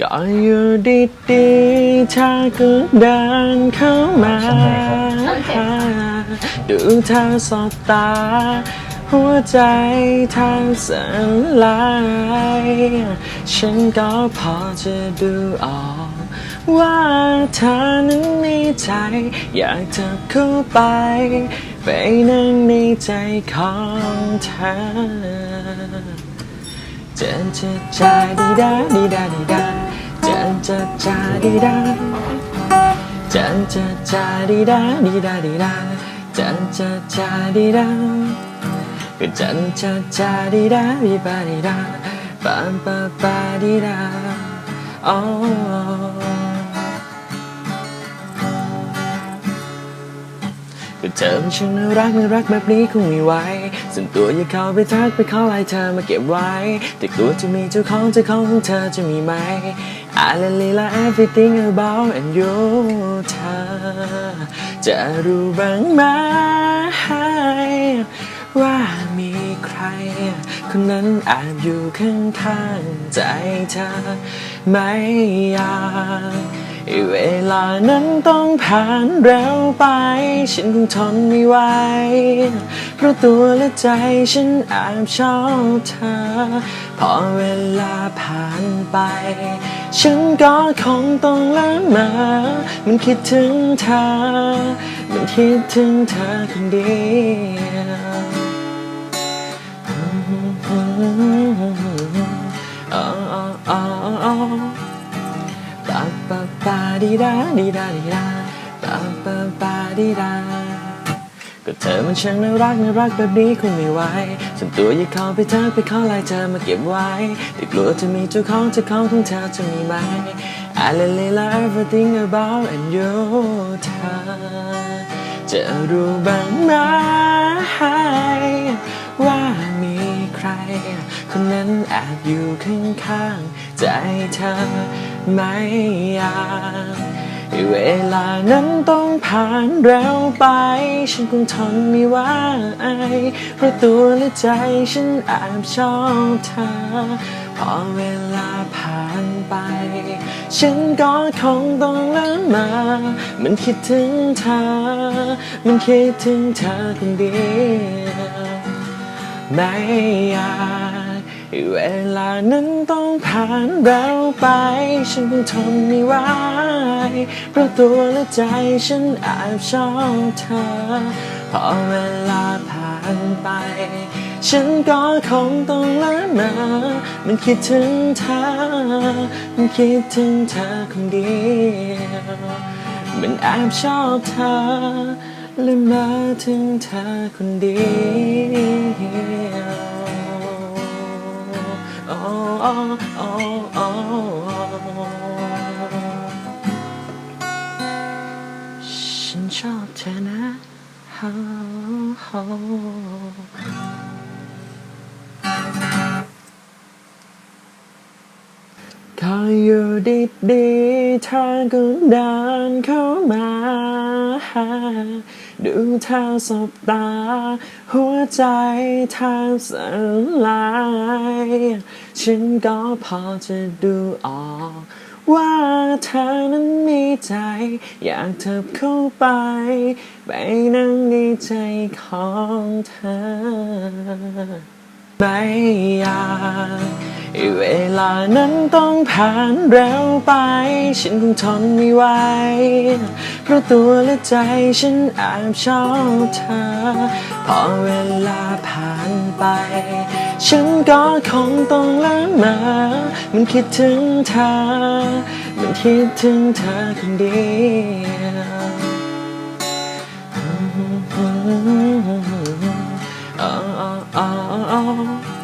ก็อยู่ดีๆเธอก็เดินเข้ามาดูเธอสบตา หัวใจเธอสั่นไหลฉันก็พอจะดูออกว่าเธอนั้นมีใจ อยากจะเข้าไป ไปนั่งในใจของเธอ จนจะจาดีดาดีดาดีดาเจนจะจาดีดาเจนจะจาดีดาดีดาดีดาเจนจะจาดีดาก็เจนจะจาดีดาดีบาดีดาปามปาปาดีดาอ๋อ ก็เธอมันช่างน่ารักน่ารักแบบนี้คงไม่ไหวส่วนตัวอย่าเข้าไปทักไปขอไลน์เธอมาเก็บไว้ แต่กลัวจะมีเจ้าของเจ้าของของเธอจะมีไหม I l e l l everything about and you เธอจะรู้บ้างไหมว่ามีใคร คนนั้นแอบอยู่ข้างๆใจเธอไม่อยาก เวลานั้นต้องผ่านเร็วไป ฉันคงทนไม่ไหว เพราะตัวและใจฉันแอบชอบเธอ พอเวลาผ่านไป ฉันก็คงต้องละเมอมันคิดถึงเธอ มันคิดถึงเธอคนเดียว ดีดาดีดาดีดาปาปาปาดีดาก็เธอมันช่างน่ารักน่ารักแบบนี้คงไม่ไหวส่วนตัวอยาเข้าไปทักไปขอไลน์เธอมาเก็บไว้แต่กลัวจะมีเจ้าของเจ้าของของเธอจะมีไหม I really love everything about and you เธอจะรู้บ้างไหมว่ามีใคร คนนั้นแอบอยู่ข้างๆใจเธอ ไม่อยากเวลานั้นต้องผ่านเร็วไป ฉันคงทนไม่ไหวเพราะตัวและใจฉันแอบชอบเธอ พอเวลาผ่านไป ฉันก็คงต้องละมา มันคิดถึงเธอ มันคิดถึงเธอคนเดียวไม่อยาก เวลานั้นต้องผ่านเร็วไป ฉันคงทนไม่ไหวเพราะตัวและใจฉันแอบชอบเธอ พอเวลาผ่านไป ฉันก็คงต้องละเมามันคิดถึงเธอ มันคิดถึงเธอคนเดียวมันแอบชอบเธอและมาถึงเธอคนเดียว โอ้โอ้โอ้โอ้ฉันชอบเธอนะโอ้โอ้คอยอยู่ดีๆเธอก็เดินเข้ามา ดูเธอสบตา หัวใจเธอสลาย ฉันก็พอจะดูออกว่าเธอนั้นมีใจ อยากเธอเข้าไป ไปนั่งในใจของเธอ ไม่อยากเวลานั้นต้องผ่านเร็วไป ฉันคงทนไม่ไหว เพราะตัวและใจฉันแอบชอบเธอ พอเวลาผ่านไป ฉันก็คงต้องละเมามันคิดถึงเธอ มันคิดถึงเธอคนเดียว อ๋ออ๋ออ๋อ